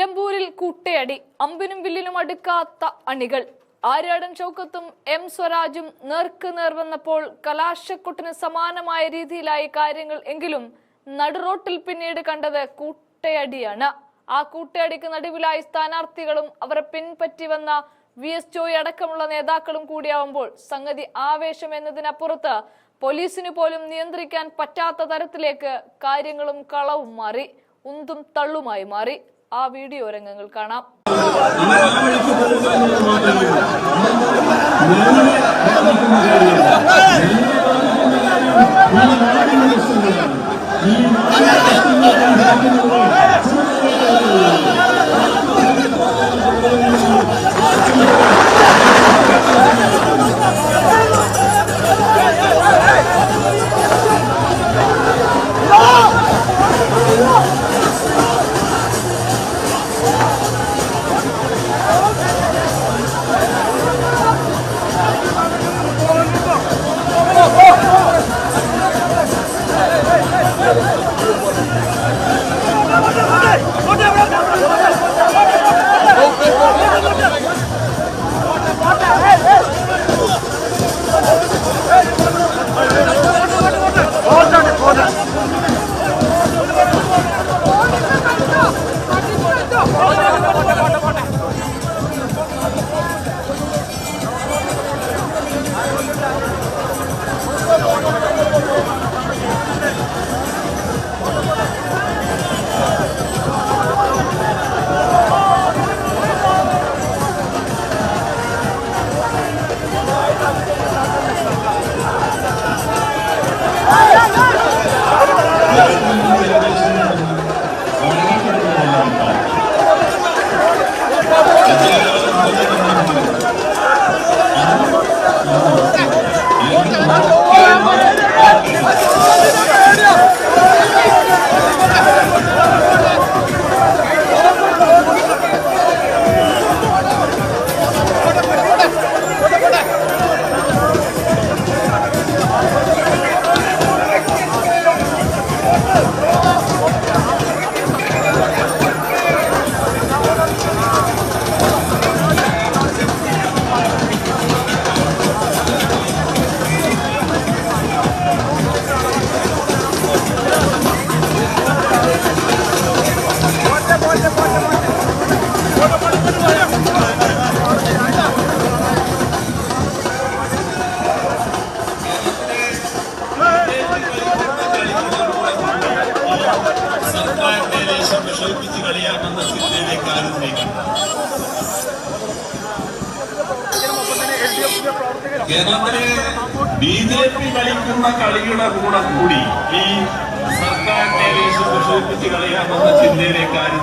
നിലമ്പൂരിൽ കൂട്ടയടി അമ്പിനും വില്ലിനും അടുക്കാത്ത അണികൾ. ആര്യാടൻ ചൗക്കത്തും എം സ്വരാജും നേർക്ക് നേർ വന്നപ്പോൾ കലാശക്കൊട്ടിന് സമാനമായ രീതിയിലായി കാര്യങ്ങൾ എങ്കിലും നടുറോട്ടിൽ പിന്നീട് കണ്ടത് കൂട്ടയടിയാണ്. ആ കൂട്ടയടിക്ക് നടുവിലായി സ്ഥാനാർത്ഥികളും അവരെ പിൻപറ്റി വന്ന വി എസ് ജോയി അടക്കമുള്ള നേതാക്കളും കൂടിയാവുമ്പോൾ സംഗതി ആവേശം എന്നതിനപ്പുറത്ത് പോലീസിന് പോലും നിയന്ത്രിക്കാൻ പറ്റാത്ത തരത്തിലേക്ക് കാര്യങ്ങളും കളവും മാറി ഉന്തും തള്ളുമായി മാറി. ആ വീഡിയോ രംഗങ്ങൾ കാണാം. സർക്കാരിനെ കളിയാക്കുന്ന സ്ഥിതിയിലേക്ക് ആരും നീങ്ങും കേരളത്തിലെ ബി ജെ പി കളിക്കുന്ന കളിയുടെ കൂടെ കൂടി ഈ സർക്കാരിനെ ലേശം വിഷമിപ്പിച്ച് കളിയാക്കുന്ന ചിന്തയിലേക്ക് ആരും